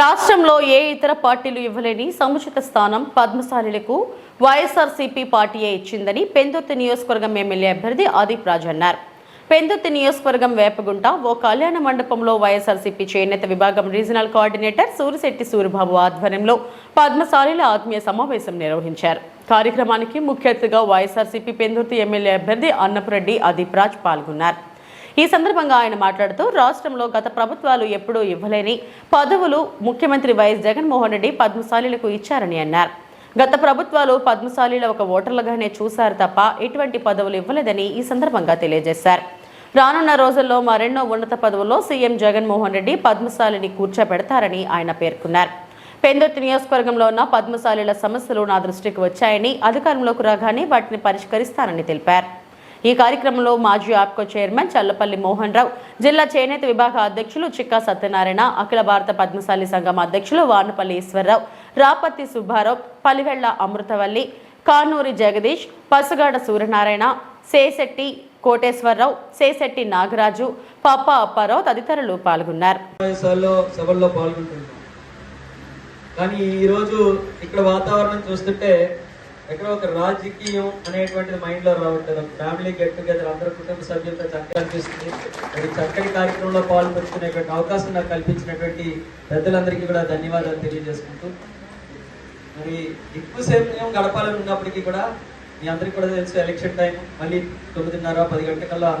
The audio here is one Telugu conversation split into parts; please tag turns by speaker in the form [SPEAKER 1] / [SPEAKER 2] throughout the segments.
[SPEAKER 1] రాష్ట్రంలో ఏ ఇతర పార్టీలు ఇవ్వలేని సముచిత స్థానం పద్మశాలిలకు వైఎస్ఆర్సీపీ పార్టీయే ఇచ్చిందని పెందుర్తి నియోజకవర్గం ఎమ్మెల్యే అభ్యర్థి ఆదిప్ రాజ్ అన్నారు. పెందుర్తి నియోజకవర్గం వేపగుంట ఓ కళ్యాణ మండపంలో వైఎస్ఆర్సీపీ చేనేత విభాగం రీజనల్ కోఆర్డినేటర్ సూరిశెట్టి సూరిబాబు ఆధ్వర్యంలో పద్మశాలిల ఆత్మీయ సమావేశం నిర్వహించారు. కార్యక్రమానికి ముఖ్య అతిథిగా వైఎస్ఆర్సీపీ పెందుర్తి ఎమ్మెల్యే అభ్యర్థి అన్నపురెడ్డి ఆదిప్ రాజ్ పాల్గొన్నారు. ఈ సందర్భంగా ఆయన మాట్లాడుతూ రాష్ట్రంలో గత ప్రభుత్వాలు ఎప్పుడూ ఇవ్వలేని పదవులు ముఖ్యమంత్రి వైఎస్ జగన్మోహన్ రెడ్డి పద్మశాలీలకు ఇచ్చారని అన్నారు. గత ప్రభుత్వాలు పద్మశాలీల ఒక ఓటర్లుగానే చూశారు తప్ప ఎటువంటి పదవులు ఇవ్వలేదని ఈ సందర్భంగా తెలియజేశారు. రానున్న రోజుల్లో మరెన్నో ఉన్నత పదవుల్లో సీఎం జగన్మోహన్ రెడ్డి పద్మశాలిని కూర్చోబెడతారని ఆయన పేర్కొన్నారు. పెందుర్తి నియోజకవర్గంలో ఉన్న పద్మశాలీల సమస్యలు నా దృష్టికి వచ్చాయని అధికారంలోకి రాగానే వాటిని పరిష్కరిస్తానని తెలిపారు. ఈ కార్యక్రమంలో మాజీ ఆప్కో చైర్మన్ చల్లపల్లి మోహన్ రావు జిల్లా చేనేత విభాగ అధ్యక్షులు చిక్కా సత్యనారాయణ అఖిల భారత పద్మశాలి సంఘం అధ్యక్షులు వానపల్లి ఈశ్వరరావు రాపత్తి సుబ్బారావు పలివెళ్ళ అమృతవల్లి కానూరి జగదీష్ పసుగాడ సూర్యనారాయణ సేశెట్టి కోటేశ్వరరావు సేశెట్టి నాగరాజు పాప అప్పారావు తదితరులు పాల్గొన్నారు.
[SPEAKER 2] సభల్లో కానీ ఈరోజు ఇక్కడ వాతావరణం చూస్తుంటే ఎక్కడ ఒక రాజకీయం అనేటువంటిది మైండ్లో రావట్లేదు. ఫ్యామిలీ గెట్ టుగెదర్ అందరూ కుటుంబ సభ్యులతో చక్కగా అనిపిస్తుంది. మరి చక్కటి కార్యక్రమంలో పాల్పంచుకునేటువంటి అవకాశం నాకు కల్పించినటువంటి పెద్దలందరికీ కూడా ధన్యవాదాలు తెలియజేసుకుంటూ. మరి ఎక్కువసేపు మేము గడపాలని ఉన్నప్పటికీ కూడా మీ అందరికీ కూడా తెలుసు ఎలక్షన్ టైం మళ్ళీ తొమ్మిదిన్నర పది గంటకల్లా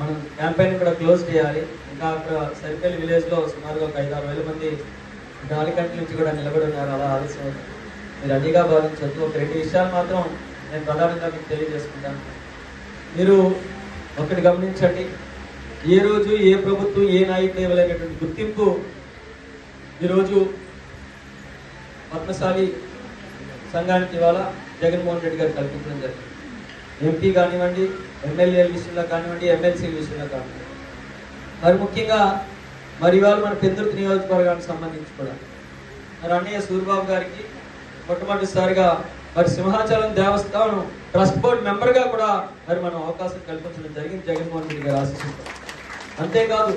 [SPEAKER 2] మనం క్యాంపెయిన్ కూడా క్లోజ్ చేయాలి. ఇంకా అక్కడ సర్కిల్ విలేజ్లో సుమారుగా ఒక ఐదు ఆరు వేల మంది నాలుగు గంటల నుంచి కూడా నిలబడి ఉన్నారు. అలా ఆలస్యం మీరు అదిగా భావించవద్దు ఒక రెండు విషయాలు మాత్రం నేను ప్రధానంగా మీకు తెలియజేసుకుంటాను. మీరు ఒకటి గమనించండి. ఏ రోజు ఏ ప్రభుత్వం ఏ నాయకుడు ఇవ్వలేనటువంటి గుర్తింపు ఈరోజు పద్మశాలి సంఘానికి ఇవాళ జగన్మోహన్ రెడ్డి గారు కల్పించడం జరిగింది. ఎంపీ కానివ్వండి ఎమ్మెల్యేల విషయంలో కానివ్వండి ఎమ్మెల్సీల విషయంలో కానివ్వండి. మరి ముఖ్యంగా మరి ఇవాళ మన పెందుర్తి నియోజకవర్గానికి సంబంధించి కూడా. మరి అన్నయ్య సూర్యబాబు గారికి మొట్టమొదటిసారిగా మరి సింహాచలం దేవస్థానం ట్రస్ట్ బోర్డ్ మెంబర్గా కూడా మరి మనం అవకాశం కల్పించడం జరిగింది జగన్మోహన్ రెడ్డి గారు ఆశిస్తుంటాం అంతేకాదు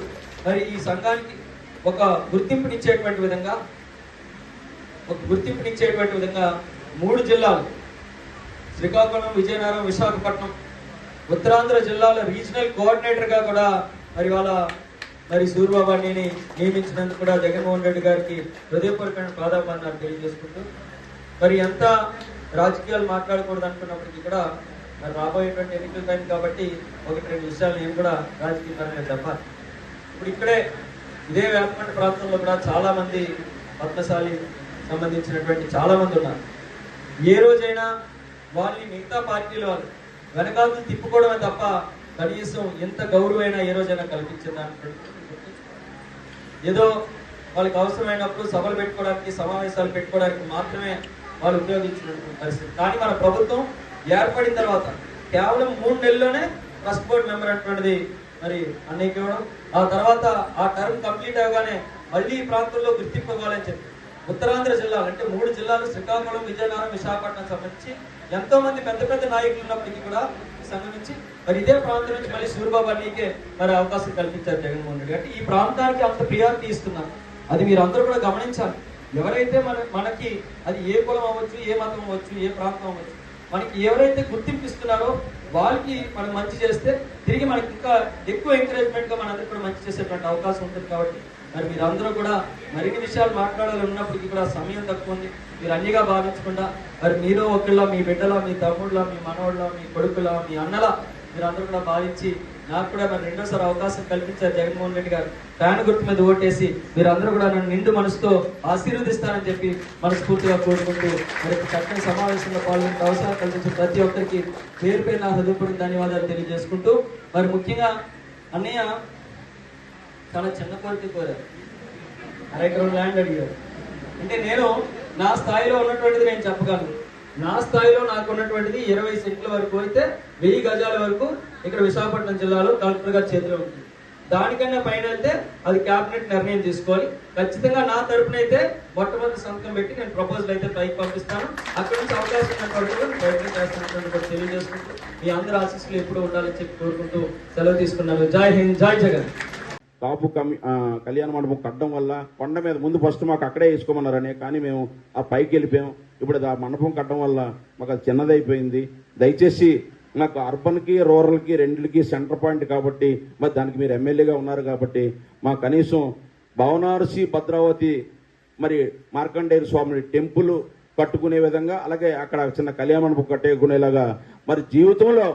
[SPEAKER 2] మరి ఈ సంఘానికి ఒక గుర్తింపునిచ్చేటువంటి విధంగా ఒక గుర్తింపునిచ్చేటువంటి విధంగా మూడు జిల్లాలు శ్రీకాకుళం విజయనగరం విశాఖపట్నం ఉత్తరాంధ్ర జిల్లాల రీజనల్ కోఆర్డినేటర్గా కూడా మరి వాళ్ళ మరి సూర్యబాబాని నియమించినందుకు కూడా జగన్మోహన్ రెడ్డి గారికి హృదయపూర్వకమైన ప్రాధాన్యత తెలియజేసుకుంటూ మరి ఎంత రాజకీయాలు మాట్లాడకూడదు అనుకున్నప్పటికీ కూడా మరి రాబోయేటువంటి ఎన్నికల టైం కాబట్టి ఒకటి రెండు విషయాలు నేను కూడా రాజకీయ తప్ప ఇప్పుడు ఇక్కడే ఇదే వేపమంట ప్రాంతంలో కూడా చాలామంది పద్మశాలి సంబంధించినటువంటి చాలామంది ఉన్నారు. ఏ రోజైనా వాళ్ళని మిగతా పార్టీల వాళ్ళు వెనకాలను తిప్పుకోవడమే తప్ప కనీసం ఎంత గౌరవైనా ఏ రోజైనా కల్పించిందా ఏదో వాళ్ళకి అవసరమైనప్పుడు సభలు పెట్టుకోవడానికి సమావేశాలు పెట్టుకోవడానికి మాత్రమే వాళ్ళు ఉపయోగించినటువంటి పరిస్థితి. కానీ మన ప్రభుత్వం ఏర్పడిన తర్వాత కేవలం మూడు నెలల్లోనే ట్రస్ట్ బోర్డ్ మెంబర్ అటువంటిది మరి అన్నయ్యకి ఇవ్వడం ఆ తర్వాత ఆ టర్మ్ కంప్లీట్ అవగానే మళ్ళీ ఈ ప్రాంతంలో గుర్తింపు ఇవ్వాలని చెప్పి ఉత్తరాంధ్ర జిల్లాలు అంటే మూడు జిల్లాలు శ్రీకాకుళం విజయనగరం విశాఖపట్నం సంబంధించి ఎంతో మంది పెద్ద పెద్ద నాయకులు ఉన్నప్పటికీ కూడా సంబంధించి మరి ఇదే ప్రాంతం నుంచి మళ్ళీ సూర్యబాబు అన్నీకే మరి అవకాశం కల్పించారు జగన్మోహన్ రెడ్డి అంటే ఈ ప్రాంతానికి అంత ప్రియారిటీ ఇస్తున్నారు. అది మీరు అందరూ కూడా గమనించాలి. ఎవరైతే మన మనకి అది ఏ కులం అవ్వచ్చు ఏ మతం అవ్వచ్చు ఏ ప్రాంతం అవ్వచ్చు మనకి ఎవరైతే గుర్తింపు ఇస్తున్నారో వాళ్ళకి మనం మంచి చేస్తే తిరిగి మనకి ఇంకా ఎక్కువ ఎంకరేజ్మెంట్గా మనందరికి కూడా మంచి చేసేటువంటి అవకాశం ఉంటుంది కాబట్టి మరి మీరు అందరూ కూడా మరిన్ని విషయాలు మాట్లాడాలని ఉన్నప్పటికీ కూడా సమయం తక్కువ ఉంది. మీరు అన్నిగా భావించకుండా మరి మీరు ఒకళ్ళ మీ బిడ్డల మీ తమ్ముళ్ళ మీ మనవాళ్ళ మీ కొడుకుల మీ అన్నల మీరు అందరూ కూడా భావించి నాకు కూడా మరి రెండోసారి అవకాశం కల్పించారు జగన్మోహన్ రెడ్డి గారు. ఫ్యాన్ గుర్తు మీద ఓటేసి మీరందరూ కూడా నన్ను నిండు మనసుతో ఆశీర్వదిస్తారని చెప్పి మనస్ఫూర్తిగా కోరుకుంటూ మరి చక్కని సమావేశంలో పాల్గొనే అవసరం కల్పించిన ప్రతి ఒక్కరికి పేరు పేరు నా హృదయపూర్వక ధన్యవాదాలు తెలియజేసుకుంటూ మరి ముఖ్యంగా అన్నయ్య చాలా చిన్న కోరిక కోరారు అరెకరం ల్యాండ్ అడిగారు. అంటే నేను నా స్థాయిలో ఉన్నటువంటిది నేను చెప్పగలను. నా స్థాయిలో నాకు ఉన్నటువంటిది ఇరవై సెంట్ల వరకు అయితే వెయ్యి గజాల వరకు ఇక్కడ విశాఖపట్నం జిల్లాలో కలెక్టర్ గారి చేతిలో ఉంటుంది దానికన్నా పైన అయితే అది కేబినెట్ నిర్ణయం తీసుకోవాలి. ఖచ్చితంగా నా తరపున అయితే మొట్టమొదటి సంతకం పెట్టి నేను ప్రపోజల్ అయితే పైకి పంపిస్తాను. అక్కడి నుంచి అవకాశం ఉన్నంత ప్రయత్నం చేస్తున్నటువంటి కూడా తెలియజేసుకుంటూ మీ అందరి ఆశీస్సులు ఎప్పుడు ఉండాలని చెప్పి కోరుకుంటూ సెలవు తీసుకున్నాను. జై హింద్ జై జగన్.
[SPEAKER 3] కాపు కమి కళ్యాణ మండపం కట్టడం వల్ల కొండ మీద ముందు ఫస్ట్ మాకు అక్కడే వేసుకోమన్నారని కానీ మేము ఆ పైకి వెళ్ళిపోయాం. ఇప్పుడు ఆ మండపం కట్టడం వల్ల మాకు అది చిన్నదైపోయింది. దయచేసి నాకు అర్బన్కి రూరల్కి రెండుకి సెంటర్ పాయింట్ కాబట్టి మరి దానికి మీరు ఎమ్మెల్యేగా ఉన్నారు కాబట్టి మా కనీసం భవనారసి భద్రావతి మరి మార్కండేయ స్వామి టెంపుల్ కట్టుకునే విధంగా అలాగే అక్కడ చిన్న కళ్యాణ మండపం కట్టుకునేలాగా మరి జీవితంలో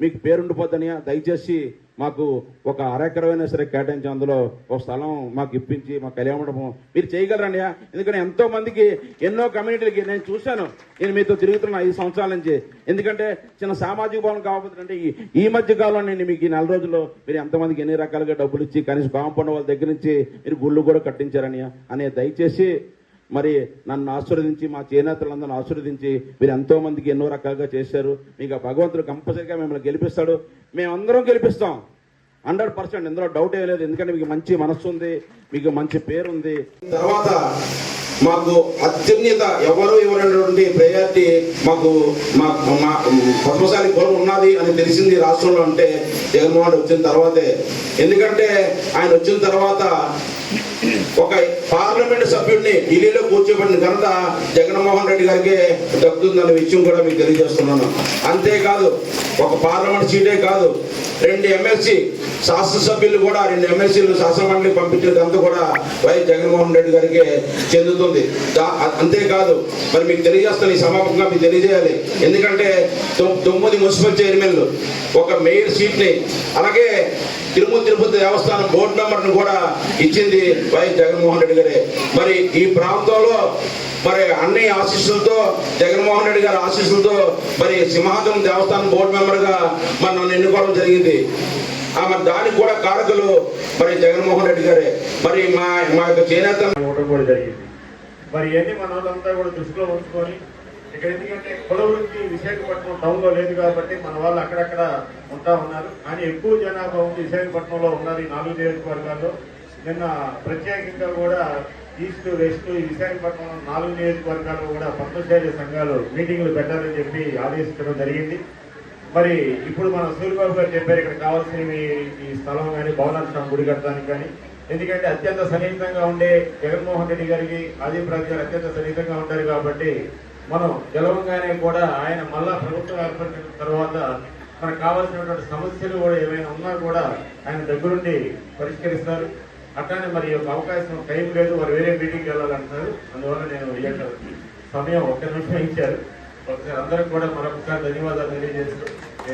[SPEAKER 3] మీకు పేరుండిపోద్దని దయచేసి మాకు ఒక అరెకరమైనా సరే కేటాయించి అందులో ఒక స్థలం మాకు ఇప్పించి మా కళ్యాణ మండపం మీరు చేయగలరండి ఎందుకంటే ఎంతో మందికి ఎన్నో కమ్యూనిటీలకి నేను చూశాను. నేను మీతో తిరుగుతున్న ఐదు సంవత్సరాల నుంచి. ఎందుకంటే చిన్న సామాజిక భవనం కాకపోతే అంటే ఈ- ఈ మధ్య కాలంలో నేను మీకు ఈ నెల రోజుల్లో మీరు ఎంతమందికి ఎన్ని రకాలుగా డబ్బులు ఇచ్చి కనీసం కాంపౌండ్ వాళ్ళ దగ్గర నుంచి మీరు గుళ్ళు కూడా కట్టించారని అనే దయచేసి మరి నన్ను ఆశీర్వదించి మా చేనేతలందరిని ఆశీర్వదించి మీరు ఎంతో మందికి ఎన్నో రకాలుగా చేశారు. మీకు ఆ భగవంతుడు కంపల్సరిగా మిమ్మల్ని గెలిపిస్తాడు. మేమందరం గెలిపిస్తాం. Hundred percent. ఇందులో డౌట్ ఏం లేదు. ఎందుకంటే మీకు మంచి మనస్సు ఉంది. మీకు మంచి పేరు ఉంది. తర్వాత మాకు అత్యున్నత ఎవరు ఇవ్వనటువంటి ప్రయారిటీ మాకు మా పద్మశాలి కులం ఉన్నది అని తెలిసింది రాష్ట్రంలో అంటే జగన్మోహన్ వచ్చిన తర్వాతే. ఎందుకంటే ఆయన వచ్చిన తర్వాత ఒక పార్లమెంట్ సభ్యుడిని ఢిల్లీలో కూర్చోబడిన ఘనత జగన్మోహన్ రెడ్డి గారికి దక్కుతుందన్న విషయం కూడా మీకు తెలియజేస్తున్నాను. అంతేకాదు ఒక పార్లమెంట్ సీటే కాదు రెండు ఎమ్మెల్సీ శాసనసభ్యులు కూడా రెండు ఎమ్మెల్సీలు శాసనమండలికి పంపించిన ఘనత కూడా వైఎస్ జగన్మోహన్ రెడ్డి గారికి చెందుతుంది. అంతేకాదు మరి మీకు తెలియజేస్తాను ఈ సమాపంగా మీకు తెలియజేయాలి. ఎందుకంటే తొమ్మిది మున్సిపల్ చైర్మన్లు ఒక మేయర్ సీట్ని అలాగే తిరుమల తిరుపతి దేవస్థానం బోర్డు మెంబర్ను కూడా ఇచ్చింది వై జగన్మోహన్ రెడ్డి గారే. మరి ఈ ప్రాంతంలో మరి అన్ని ఆశీస్సులతో జగన్మోహన్ రెడ్డి గారి ఆశీస్సులతో మరి సింహాచలం దేవస్థానం బోర్డు మెంబర్గా మరి నన్ను ఎన్నుకోవడం జరిగింది. ఆ మరి దానికి కూడా కారకులు మరి జగన్మోహన్ రెడ్డి గారే. మరి మా మా యొక్క చేనేత
[SPEAKER 4] కూడా జరిగింది. మరి ఇవన్నీ మన వాళ్ళంతా కూడా దృష్టిలో ఉంచుకొని ఇక్కడ ఎందుకంటే కుల వృత్తి విశాఖపట్నం టౌన్లో లేదు కాబట్టి మన వాళ్ళు అక్కడక్కడ ఉంటా ఉన్నారు. కానీ ఎక్కువ జనాభా ఉంది విశాఖపట్నంలో ఉన్నారు ఈ నాలుగు నియోజకవర్గాల్లో. నిన్న ప్రత్యేకంగా కూడా ఈస్ట్ వెస్ట్ విశాఖపట్నం నాలుగు నియోజకవర్గాల్లో కూడా పద్మశాలి సంఘాలు మీటింగ్లు పెట్టాలని చెప్పి ఆదేశించడం జరిగింది. మరి ఇప్పుడు మన సూర్యబాబు గారు చెప్పారు ఇక్కడ కావాల్సినవి ఈ స్థలం కానీ భవనాలు గుడి కట్టడానికి కానీ. ఎందుకంటే అత్యంత సన్నిహితంగా ఉండే జగన్మోహన్ రెడ్డి గారికి ఆదిత్య ప్రాంతాలు గారు అత్యంత సన్నిహితంగా ఉంటారు కాబట్టి మనం గెలవంగానే కూడా ఆయన మళ్ళా ప్రభుత్వం ఏర్పడిన తర్వాత మనకు కావాల్సినటువంటి సమస్యలు కూడా ఏమైనా ఉన్నా కూడా ఆయన దగ్గరుండి పరిష్కరిస్తారు. అట్లానే మరి యొక్క అవకాశం టైం లేదు వారు వేరే మీటింగ్కి వెళ్ళాలంటున్నారు. అందువల్ల నేను ఈ సమయం ఒక్క నిమిషం ఇచ్చారు. ఒకసారి అందరికి కూడా మరొకసారి ధన్యవాదాలు తెలియజేస్తూ